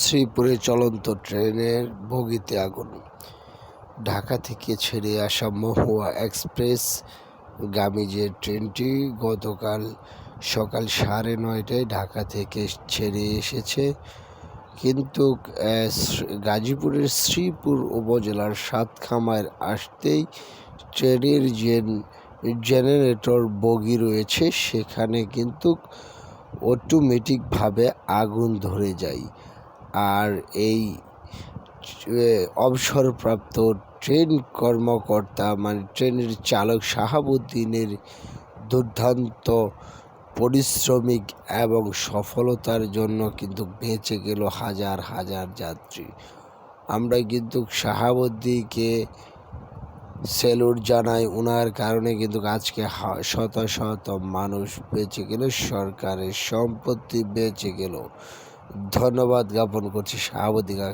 শ্রীপুরে চলন্ত ট্রেনের বগিতে আগুন। ঢাকা থেকে ছেড়ে আসা মহুয়া এক্সপ্রেস গামী যে ট্রেনটি গতকাল সকাল সাড়ে নয়টায় ঢাকা থেকে ছেড়ে এসেছে। কিন্তু গাজীপুরের শ্রীপুর উপজেলার সাতখামায় আসতেই ট্রেনের যে জেনারেটর বগি রয়েছে। সেখানে কিন্তু অটোমেটিকভাবে আগুন ধরে যায়। আর এই অবসরপ্রাপ্ত ট্রেন কর্মকর্তা মানে ট্রেনের চালক শাহাবুদ্দিনের দুর্দান্ত পরিশ্রমিক এবং সফলতার জন্য কিন্তু বেঁচে গেল হাজার হাজার যাত্রী। আমরা কিন্তু শাহাবুদ্দিকে সেলুট জানাই ওনার কারণে কিন্তু আজকে শত শত মানুষ বেঁচে গেল, সরকারের সম্পত্তি বেঁচে গেল। ধন্যবাদ জ্ঞাপন করছি শাহাবুদ্দিকা